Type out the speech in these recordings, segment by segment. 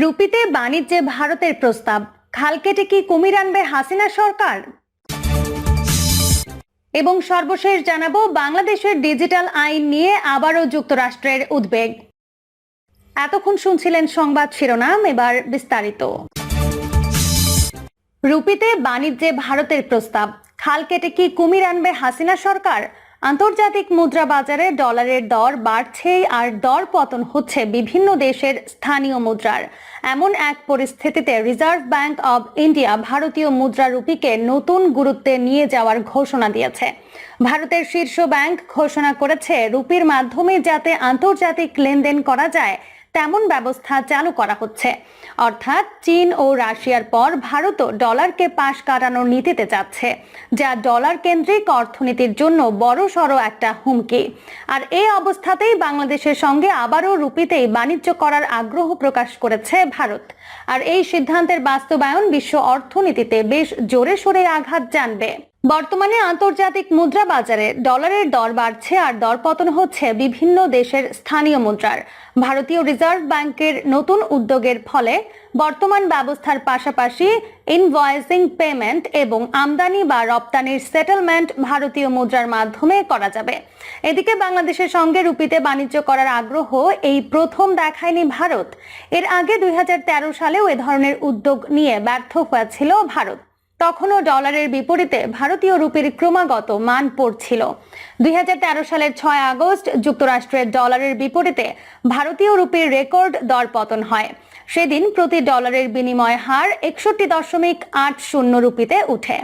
রুপিতে বাণিজ্যে ভারতের প্রস্তাব। খাল কেটে কি কুমির আনবে হাসিনা সরকার? এবং সর্বশেষ জানাব, বাংলাদেশের ডিজিটাল আইন নিয়ে আবারও যুক্তরাষ্ট্রের উদ্বেগ। এতক্ষণ শুনছিলেন সংবাদ শিরোনাম, এবার বিস্তারিত। রুপিতে বাণিজ্যে ভারতের প্রস্তাব। খাল কেটে কি কুমির আনবে হাসিনা সরকার? আন্তর্জাতিক মুদ্রা বাজারে ডলারের দর বাড়ছে আর দর পতন হচ্ছে বিভিন্ন দেশের স্থানীয় মুদ্রার। এমন এক পরিস্থিতিতে রিজার্ভ ব্যাংক অব ইন্ডিয়া ভারতীয় মুদ্রা রুপিকে নতুন গুরুত্বে নিয়ে যাওয়ার ঘোষণা দিয়েছে। ভারতের শীর্ষ ব্যাংক ঘোষণা করেছে, রুপির মাধ্যমে যাতে আন্তর্জাতিক লেনদেন করা যায় তেমন ব্যবস্থা চালু করা হচ্ছে। অর্থাৎ চীন ও রাশিয়ার পর ভারতও ডলারকে পাশ কাটানোর নীতিতে যাচ্ছে, যা ডলার কেন্দ্রিক অর্থনীতির জন্য বড় সড় একটা হুমকি। আর এই অবস্থাতেই বাংলাদেশের সঙ্গে আবারও রুপিতেই বাণিজ্য করার আগ্রহ প্রকাশ করেছে ভারত। আর এই সিদ্ধান্তের বাস্তবায়ন বিশ্ব অর্থনীতিতে বেশ জোরে সোরে আঘাত জানবে। বর্তমানে আন্তর্জাতিক মুদ্রা বাজারে ডলারের দর বাড়ছে আর দরপতন হচ্ছে বিভিন্ন দেশের স্থানীয় মুদ্রার। ভারতীয় রিজার্ভ ব্যাংকের নতুন উদ্যোগের ফলে বর্তমান ব্যবস্থার পাশাপাশি ইনভয়েসিং পেমেন্ট এবং আমদানি বা রপ্তানির সেটেলমেন্ট ভারতীয় মুদ্রার মাধ্যমে করা যাবে। এদিকে বাংলাদেশের সঙ্গে রুপিতে বাণিজ্য করার আগ্রহ এই প্রথম দেখায়নি ভারত। এর আগে দুই হাজার তেরো সালেও এ ধরনের উদ্যোগ নিয়ে ব্যর্থ হয়েছিল ভারত। তখনও ডলারের বিপরীতে ভারতীয় রুপির ক্রমাগত মান পড়ছিল। দুই হাজার তেরো সালের ছয় আগস্ট যুক্তরাষ্ট্রের ডলারের বিপরীতে ভারতীয় রুপির রেকর্ড দরপতন হয়। সেদিন প্রতি ডলারের বিনিময় হার একষট্টি দশমিক আট শূন্য রুপিতে উঠে।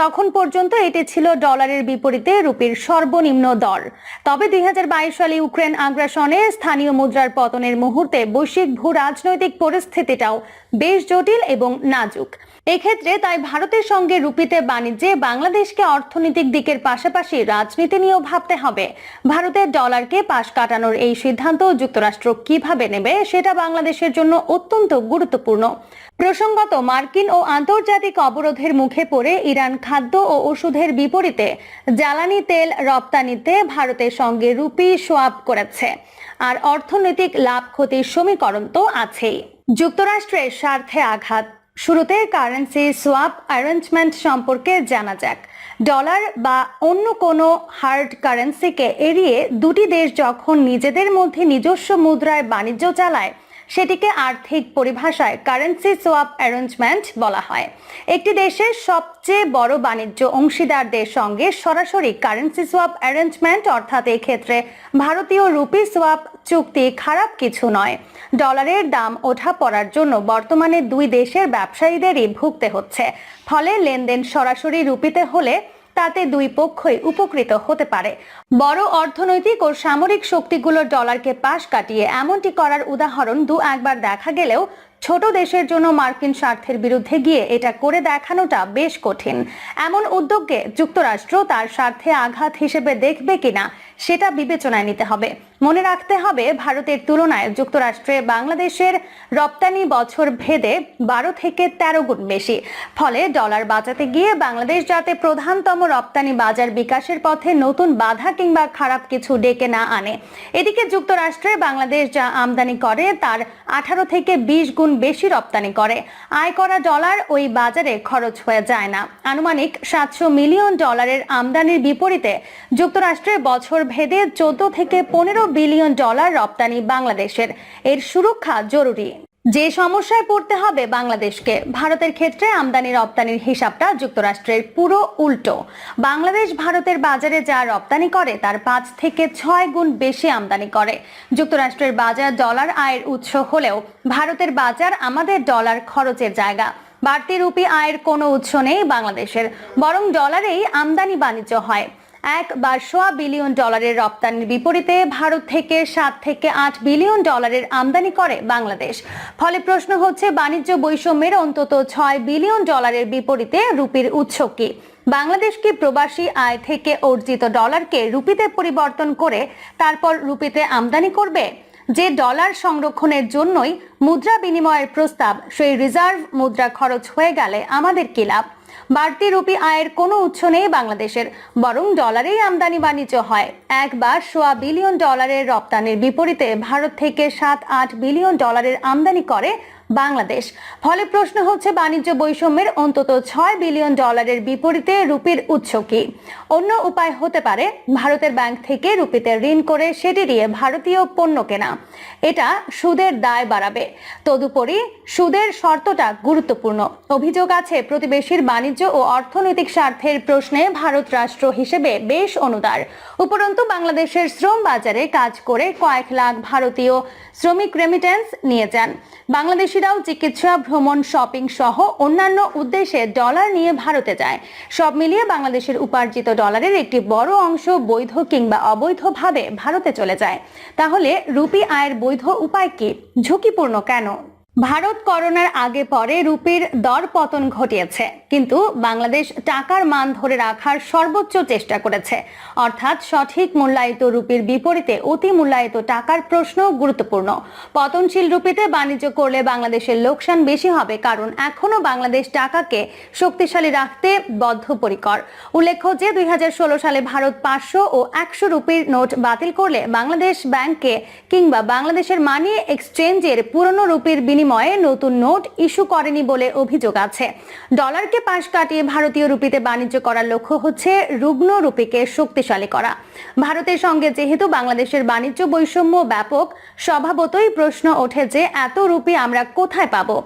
তখন পর্যন্ত এটি ছিল ডলারের বিপরীতে রুপির সর্বনিম্ন দর। তবে দুই হাজার বাইশ সালে ইউক্রেন আগ্রাসনে স্থানীয় মুদ্রার পতনের মুহূর্তে বৈশ্বিক ভূ রাজনৈতিক পরিস্থিতিটাও বেশ জটিল এবং নাজুক। এক্ষেত্রে তাই ভারতের সঙ্গে রুপিতে বাণিজ্যে বাংলাদেশকে অর্থনৈতিক দিকের পাশাপাশি রাজনীতি নিয়েও ভাবতে হবে। ভারতের ডলারকে পাশ কাটানোর এই সিদ্ধান্ত যুক্তরাষ্ট্র কীভাবে নেবে সেটা বাংলাদেশের জন্য অত্যন্ত গুরুত্বপূর্ণ। প্রসঙ্গত, মার্কিন ও আন্তর্জাতিক অবরোধের মুখে পড়ে ইরান খাদ্য ও ওষুধের বিপরীতে জ্বালানি তেল রপ্তানিতে ভারতের সঙ্গে রুপি সোয়াপ করেছে। আর অর্থনৈতিক লাভ ক্ষতির সমীকরণ তো আছেই। যুক্তরাষ্ট্রের স্বার্থে আঘাত শুরুতে কারেন্সি সোয়াপ অ্যারেঞ্জমেন্ট সম্পর্কে জানা যাক। ডলার বা অন্য কোনো হার্ড কারেন্সিকে এড়িয়ে দুটি দেশ যখন নিজেদের মধ্যে নিজস্ব মুদ্রায় বাণিজ্য চালায় সেটিকে আর্থিক পরিভাষায় কারেন্সি সোয়াপ অ্যারেঞ্জমেন্ট বলা হয়। একটি দেশের সবচেয়ে বড় বাণিজ্য অংশীদারদের সঙ্গে সরাসরি কারেন্সি সোয়াপ অ্যারেঞ্জমেন্ট অর্থাৎ ক্ষেত্রে ভারতীয় রুপি সোয়াপ চুক্তি খারাপ কিছু নয়। ডলারের দাম ওঠা পড়ার জন্য বর্তমানে দুই দেশের ব্যবসায়ীদেরই ভুগতে হচ্ছে। ফলে লেনদেন সরাসরি রুপিতে হলে তাতে দুই পক্ষই উপকৃত হতে পারে। বড় অর্থনৈতিক ও সামরিক শক্তিগুলোর ডলারকে পাশ কাটিয়ে এমনটি করার উদাহরণ দু একবার দেখা গেলেও ছোট দেশের জন্য মার্কিন স্বার্থের বিরুদ্ধে গিয়ে এটা করে দেখানোটা বেশ কঠিন। এমন উদ্যোগকে যুক্তরাষ্ট্র তার স্বার্থে আঘাত হিসেবে দেখবে কিনা সেটা বিবেচনায় নিতে হবে। মনে রাখতে হবে, ভারতের তুলনায় যুক্তরাষ্ট্রে বাংলাদেশের রপ্তানি বছর ভেদে বারো থেকে তেরো গুণ বেশি। ফলে ডলার বাঁচাতে গিয়ে বাংলাদেশ যাতে প্রধানতম রপ্তানি বাজার বিকাশের পথে নতুন বাধা কিংবা খারাপ কিছু ডেকে না আনে। এদিকে যুক্তরাষ্ট্রে বাংলাদেশ যা আমদানি করে, তার আঠারো থেকে বিশ গুণ বেশি রপ্তানি করে। আয় করা ডলার ওই বাজারে খরচ হয়ে যায় না। আনুমানিক সাতশো মিলিয়ন ডলারের আমদানির বিপরীতে যুক্তরাষ্ট্রে বছর ভেদে চোদ্দ থেকে পনেরো বিলিয়ন ডলার রপ্তানি বাংলাদেশের। এর সুরক্ষা জরুরি। যে সমস্যায় পড়তে হবে বাংলাদেশকে, ভারতের ক্ষেত্রে আমদানি রপ্তানির হিসাবটা যুক্তরাষ্ট্রের পুরো উল্টো। বাংলাদেশ ভারতের বাজারে যা রপ্তানি করে, তার পাঁচ থেকে ছয় গুণ বেশি আমদানি করে। যুক্তরাষ্ট্রের বাজার ডলার আয়ের উৎস হলেও ভারতের বাজার আমাদের ডলার খরচের জায়গা। বাড়তি রুপি আয়ের কোনো উৎস নেই বাংলাদেশের, বরং ডলারেই আমদানি বাণিজ্য হয়। এক বা সোয়া বিলিয়ন ডলারের রপ্তানির বিপরীতে ভারত থেকে সাত থেকে আট বিলিয়ন ডলারের আমদানি করে বাংলাদেশ। ফলে প্রশ্ন হচ্ছে, বাণিজ্য বৈষম্যের অন্তত ছয় বিলিয়ন ডলারের বিপরীতে রুপির উৎস কি? বাংলাদেশ কি প্রবাসী আয় থেকে অর্জিত ডলারকে রুপিতে পরিবর্তন করে তারপর রুপিতে আমদানি করবে? যে ডলার সংরক্ষণের জন্যই মুদ্রা বিনিময়ের প্রস্তাব, সেই রিজার্ভ মুদ্রা খরচ হয়ে গেলে আমাদের কি লাভ? বাড়তি রুপি আয়ের কোনো উৎস নেই বাংলাদেশের, বরং ডলারেই আমদানি বাণিজ্য হয়। একবার সোয়া বিলিয়ন ডলারের রপ্তানির বিপরীতে ভারত থেকে সাত আট বিলিয়ন ডলারের আমদানি করে বাংলাদেশ। ফলে প্রশ্ন হচ্ছে, বাণিজ্য বৈষম্যের অন্তত ছয় বিলিয়ন ডলারের বিপরীতে রুপির উৎস কি? অন্য উপায় হতে পারে, ভারতের ব্যাংক থেকে রুপিতে ঋণ করে সেটি দিয়ে ভারতীয় পণ্য কেনা। এটা সুদের দায় বাড়াবে। তদুপরি, সুদের শর্তটা গুরুত্বপূর্ণ। অভিযোগ আছে, প্রতিবেশীর বাণিজ্য ও অর্থনৈতিক স্বার্থের প্রশ্নে ভারত রাষ্ট্র হিসেবে বেশ অনুদার। উপরন্তু, বাংলাদেশের শ্রম বাজারে কাজ করে কয়েক লাখ ভারতীয় শ্রমিক রেমিটেন্স নিয়ে যান বাংলাদেশিরাও চিকিৎসা, ভ্রমণ শপিং সহ অন্যান্য উদ্দেশ্যে ডলার নিয়ে ভারতে যায়। সব মিলিয়ে বাংলাদেশের উপার্জিত ডলারের একটি বড় অংশ বৈধ কিংবা অবৈধভাবে ভারতে চলে যায়। তাহলে রুপি আয়ের বৈধ উপায় কি? ঝুঁকিপূর্ণ কেন? ভারত করোনার আগে পরে রুপির দর পতন ঘটিয়েছে, কিন্তু বাংলাদেশ টাকার মান ধরে রাখার সর্বোচ্চ চেষ্টা করেছে। অর্থাৎ সঠিক মূল্যায়িত রুপির বিপরীতে অতি মূল্যায়িত টাকার প্রশ্ন গুরুত্বপূর্ণ। পতনশীল রুপিতে বাণিজ্য করলে বাংলাদেশের লোকসান বেশি হবে, কারণ এখনও বাংলাদেশ টাকাকে শক্তিশালী রাখতে বদ্ধপরিকর। উল্লেখ্য যে, দুই হাজার ষোলো সালে ভারত পাঁচশো ও একশো রুপির নোট বাতিল করলে বাংলাদেশ ব্যাংকে কিংবা বাংলাদেশের মানি এক্সচেঞ্জের পুরনো রুপির বিনিময়ে নতুন নোট ইস্যু করেনি বলে অভিযোগ আছে। ডলারকে পাশ কাটিয়ে ভারতীয় রুপিতে বাণিজ্য করার লক্ষ্য হচ্ছে রুগ্ন রুপিকে শক্তিশালী করা। ভারতের সঙ্গে যেহেতু বাংলাদেশের বাণিজ্য বৈষম্য ব্যাপক, স্বভাবতই প্রশ্ন ওঠে যে এত রুপি আমরা কোথায় পাবো?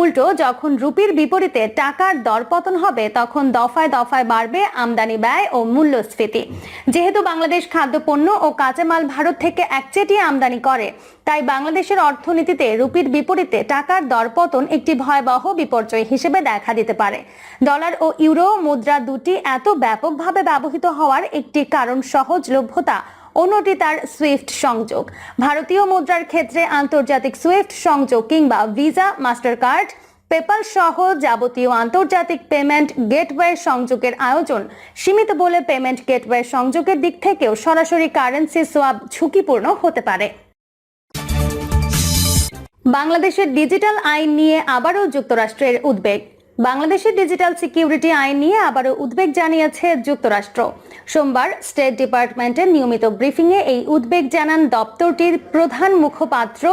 উল্টো, যখন রুপির বিপরীতে টাকার দরপতন হবে, তখন দফায় দফায় বাড়বে আমদানি ব্যয় ও মূল্যস্ফীতি। যেহেতু বাংলাদেশ খাদ্যপণ্য ও কাঁচামাল ভারত থেকে একচেটিয়া আমদানি করে তাই বাংলাদেশের অর্থনীতিতে রুপির বিপরীতে টাকার দরপতন একটি ভয়াবহ বিপর্যয় হিসেবে দেখা দিতে পারে। ডলার ও ইউরো মুদ্রা দুটি এত ব্যাপকভাবে ব্যবহৃত হওয়ার একটি কারণ সহজলভ্যতা, অন্যটি তার সুইফট সংযোগ। ভারতীয় মুদ্রার ক্ষেত্রে আন্তর্জাতিক সুইফট সংযোগ কিংবা ভিসা মাস্টার কার্ড পেপাল সহ যাবতীয় আন্তর্জাতিক পেমেন্ট গেটওয়ে সংযোগের আয়োজন সীমিত বলে পেমেন্ট গেটওয়ে সংযোগের দিক থেকেও সরাসরি কারেন্সি সোয়াব ঝুঁকিপূর্ণ হতে পারে। বাংলাদেশের ডিজিটাল আইন নিয়ে আবারও যুক্তরাষ্ট্রের উদ্বেগ। বাংলাদেশের ডিজিটাল সিকিউরিটি আইন নিয়ে আবারও উদ্বেগ জানিয়েছে যুক্তরাষ্ট্র। সোমবার স্টেট ডিপার্টমেন্টের নিয়মিত ব্রিফিংয়ে এই উদ্বেগ জানান দপ্তরটির প্রধান মুখপাত্র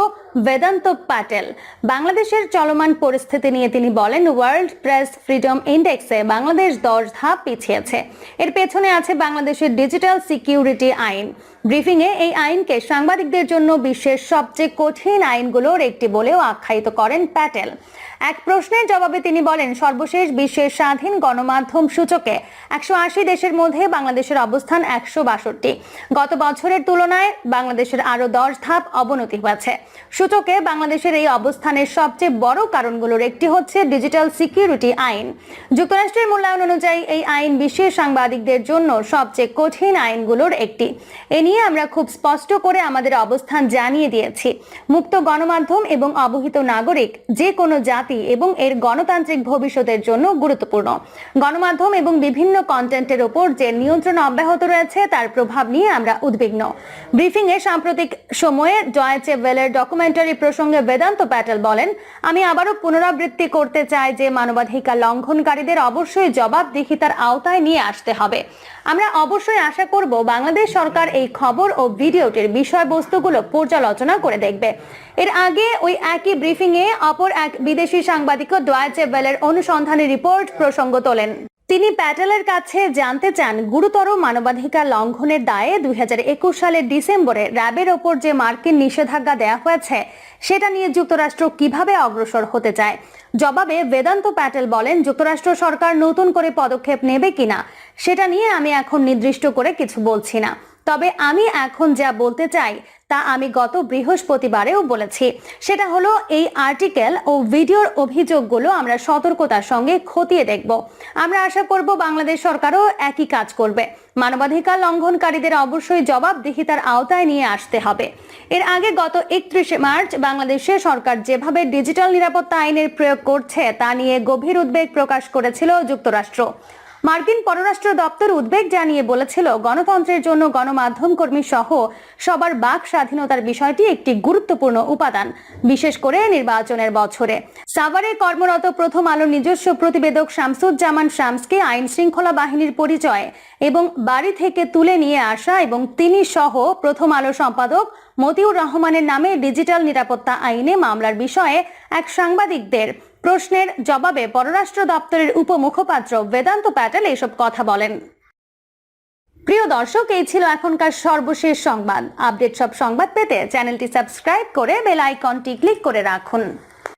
বেদান্ত প্যাটেল। বাংলাদেশের চলমান পরিস্থিতি নিয়ে তিনি বলেন ওয়ার্ল্ড প্রেস ফ্রিডম ইন্ডেক্সে বাংলাদেশ দশ ধাপ পিছিয়েছে। এর পেছনে আছে বাংলাদেশের ডিজিটাল সিকিউরিটি আইন। ব্রিফিংয়ে এই আইনকে সাংবাদিকদের জন্য বিশ্বের সবচেয়ে কঠিন আইনগুলোর একটি বলেও আখ্যায়িত করেন প্যাটেল। এক প্রশ্নের জবাবে তিনি বলেন, সর্বশেষ বিশ্বের স্বাধীন গণমাধ্যম সূচকে একশো আশি দেশের মধ্যে বাংলাদেশের অবস্থান একশো বাষট্টি। গত বছরের তুলনায় বাংলাদেশের আরও দশ ধাপ অবনতি হয়েছে। সূচকে বাংলাদেশের এই অবস্থানের সবচেয়ে বড় কারণগুলোর একটি হচ্ছে ডিজিটাল সিকিউরিটি আইন। যুক্তরাষ্ট্রের মূল্যায়ন অনুযায়ী এই আইন বিশ্বের সাংবাদিকদের জন্য সবচেয়ে কঠিন আইনগুলোর একটি। এ নিয়ে আমরা খুব স্পষ্ট করে আমাদের অবস্থান জানিয়ে দিয়েছি। মুক্ত গণমাধ্যম এবং অবহিত নাগরিক, যে কোনো জাতি এবং এর গণতান্ত্রিক ভবিষ্যতের জন্য গুরুত্বপূর্ণ। গণমাধ্যম এবং বিভিন্ন কন্টেন্টের ওপর যে নিয়ন্ত্রণ অব্যাহত রয়েছে, তার প্রভাব নিয়ে আমরা উদ্বিগ্ন। ব্রিফিংয়ে সাম্প্রতিক সময়ে জয়েচে ওয়েলের ডকুমেন্টারি প্রসঙ্গে বেদান্ত প্যাটেল বলেন, আমি আবারও পুনরাবৃত্তি করতে চাই যে মানবাধিকার লঙ্ঘনকারীদের অবশ্যই জবাবদিহিতার আওতায় নিয়ে আসতে হবে। আমরা অবশ্যই আশা করব বাংলাদেশ সরকার এই খবর ও ভিডিওটির বিষয়বস্তুগুলো পর্যালোচনা করে দেখবে। এর আগে ওই একই ব্রিফিংয়ে অপর এক বিদেশি সাংবাদিক ডয়েচে ওয়েলের অনুসন্ধানী রিপোর্ট প্রসঙ্গ তোলেন। তিনি প্যাটেলের কাছে জানতে চান, গুরুতর মানবাধিকার লঙ্ঘনের দায়ে দুই হাজার একুশ সালের ডিসেম্বরে র্যাবের ওপর যে মার্কিন নিষেধাজ্ঞা দেয়া হয়েছে, সেটা নিয়ে যুক্তরাষ্ট্র কীভাবে অগ্রসর হতে চায়? জবাবে বেদান্ত প্যাটেল বলেন, যুক্তরাষ্ট্র সরকার নতুন করে পদক্ষেপ নেবে কিনা, সেটা নিয়ে আমি এখন নির্দিষ্ট করে কিছু বলছি না। তবে আমি এখন যা বলতে চাই, তা আমি গত বৃহস্পতিবারেও বলেছি। সেটা হলো, এই আর্টিকেল ও ভিডিওর অভিযোগগুলো আমরা সতর্কতার সঙ্গে খতিয়ে দেখব। আমরা আশা করব, বাংলাদেশ সরকারও একই কাজ করবে। মানবাধিকার লঙ্ঘনকারীদের অবশ্যই জবাবদিহিতার আওতায় নিয়ে আসতে হবে। এর আগে গত একত্রিশে মার্চ বাংলাদেশে সরকার যেভাবে ডিজিটাল নিরাপত্তা আইনের প্রয়োগ করছে, তা নিয়ে গভীর উদ্বেগ প্রকাশ করেছিল যুক্তরাষ্ট্র। মার্কিন পররাষ্ট্র দপ্তর উদ্বেগ জানিয়ে বলেছিল, গণতন্ত্রের জন্য গণমাধ্যম কর্মী সহ সবার বাক স্বাধীনতার বিষয়টি একটি গুরুত্বপূর্ণ উপাদান, বিশেষ করে নির্বাচনের বছরে। সাভারে কর্মরত প্রথম আলো নিজস্ব প্রতিবেদক শামসুজ্জামান শামসকে আইন শৃঙ্খলা বাহিনীর পরিচয় এবং বাড়ি থেকে তুলে নিয়ে আসা এবং তিনি সহ প্রথম আলো সম্পাদক মতিউর রহমানের নামে ডিজিটাল নিরাপত্তা আইনে মামলার বিষয়ে এক সাংবাদিকদের প্রশ্নের জবাবে পররাষ্ট্র দপ্তরের উপমুখপাত্র বেদান্ত প্যাটেল এসব কথা বলেন। প্রিয় দর্শক, এই ছিল এখনকার সর্বশেষ সংবাদ। আপডেট সব সংবাদ পেতে চ্যানেলটি সাবস্ক্রাইব করে বেল আইকনটি ক্লিক করে রাখুন।